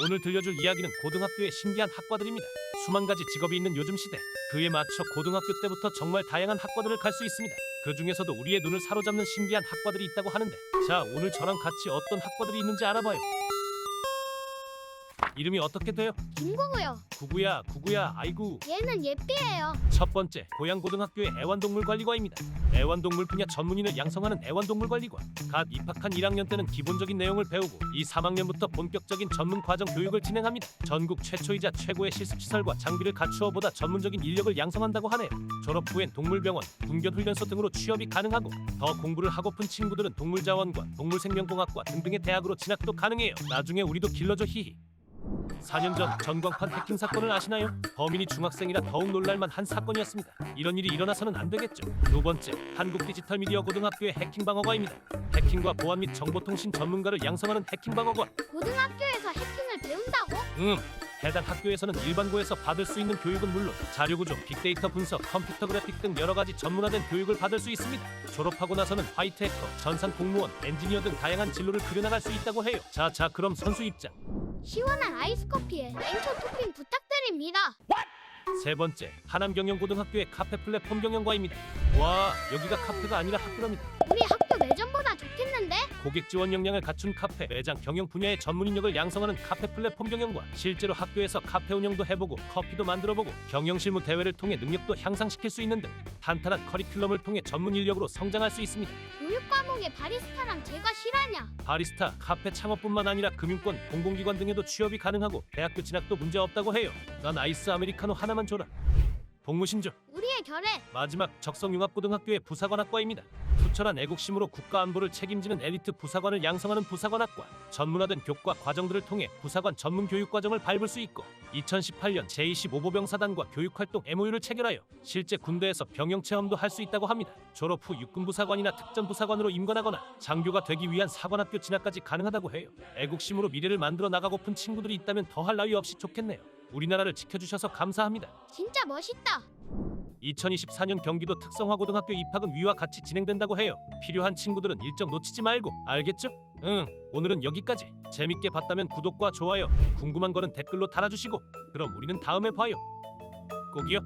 오늘 들려줄 이야기는 고등학교의 신기한 학과들입니다. 수만 가지 직업이 있는 요즘 시대 그에 맞춰 고등학교 때부터 정말 다양한 학과들을 갈 수 있습니다. 그 중에서도 우리의 눈을 사로잡는 신기한 학과들이 있다고 하는데 자 오늘 저랑 같이 어떤 학과들이 있는지 알아봐요. 이름이 어떻게 돼요? 김구구요. 구구야 구구야 아이구 얘는 예삐예요. 첫 번째 고양고등학교의 애완동물관리과입니다. 애완동물 분야 전문인을 양성하는 애완동물관리과. 갓 입학한 1학년 때는 기본적인 내용을 배우고 이 3학년부터 본격적인 전문 과정 교육을 진행합니다. 전국 최초이자 최고의 실습시설과 장비를 갖추어 보다 전문적인 인력을 양성한다고 하네요. 졸업 후엔 동물병원, 군견훈련소 등으로 취업이 가능하고 더 공부를 하고픈 친구들은 동물자원과 동물생명공학과 등등의 대학으로 진학도 가능해요. 나중에 우리도 길러줘 히히. 4년 전 전광판 해킹 사건을 아시나요? 범인이 중학생이라 더욱 놀랄만 한 사건이었습니다. 이런 일이 일어나서는 안 되겠죠. 두 번째, 한국 디지털 미디어 고등학교의 해킹 방어과입니다. 해킹과 보안 및 정보통신 전문가를 양성하는 해킹 방어과. 고등학교에서 해킹을 배운다고? 음. 해당 학교에서는 일반고에서 받을 수 있는 교육은 물론 자료구조, 빅데이터 분석, 컴퓨터 그래픽 등 여러 가지 전문화된 교육을 받을 수 있습니다. 졸업하고 나서는 화이트 해커, 전산 공무원, 엔지니어 등 다양한 진로를 그려나갈 수 있다고 해요. 자, 자, 그럼 선수 입장. 시원한 아이스 커피에 냉초 토핑 부탁드립니다. 세 번째, 하남 경영고등학교의 카페 플랫폼 경영과입니다. 와, 여기가 카페가 아니라 학교랍니다. 우리 학 좋겠는데? 고객 지원 역량을 갖춘 카페, 매장 경영 분야의 전문 인력을 양성하는 카페 플랫폼 경영과 실제로 학교에서 카페 운영도 해보고 커피도 만들어보고 경영 실무 대회를 통해 능력도 향상시킬 수 있는 등 탄탄한 커리큘럼을 통해 전문 인력으로 성장할 수 있습니다. 교육 과목에 바리스타랑 제가 실하냐? 바리스타, 카페 창업뿐만 아니라 금융권, 공공기관 등에도 취업이 가능하고 대학교 진학도 문제 없다고 해요. 난 아이스 아메리카노 하나만 줘라. 복무신조 결에 마지막 적성융합고등학교의 부사관학과입니다. 투철한 애국심으로 국가 안보를 책임지는 엘리트 부사관을 양성하는 부사관학과 전문화된 교과 과정들을 통해 부사관 전문 교육 과정을 밟을 수 있고 2018년 제25보병사단과 교육활동 MOU를 체결하여 실제 군대에서 병영 체험도 할 수 있다고 합니다. 졸업 후 육군부사관이나 특전부사관으로 임관하거나 장교가 되기 위한 사관학교 진학까지 가능하다고 해요. 애국심으로 미래를 만들어 나가고픈 친구들이 있다면 더할 나위 없이 좋겠네요. 우리나라를 지켜주셔서 감사합니다. 진짜 멋있다. 2024년 경기도 특성화고등학교 입학은 위와 같이 진행된다고 해요. 필요한 친구들은 일정 놓치지 말고 알겠죠? 응. 오늘은 여기까지. 재밌게 봤다면 구독과 좋아요, 궁금한 거는 댓글로 달아주시고 그럼 우리는 다음에 봐요. 꼭이요.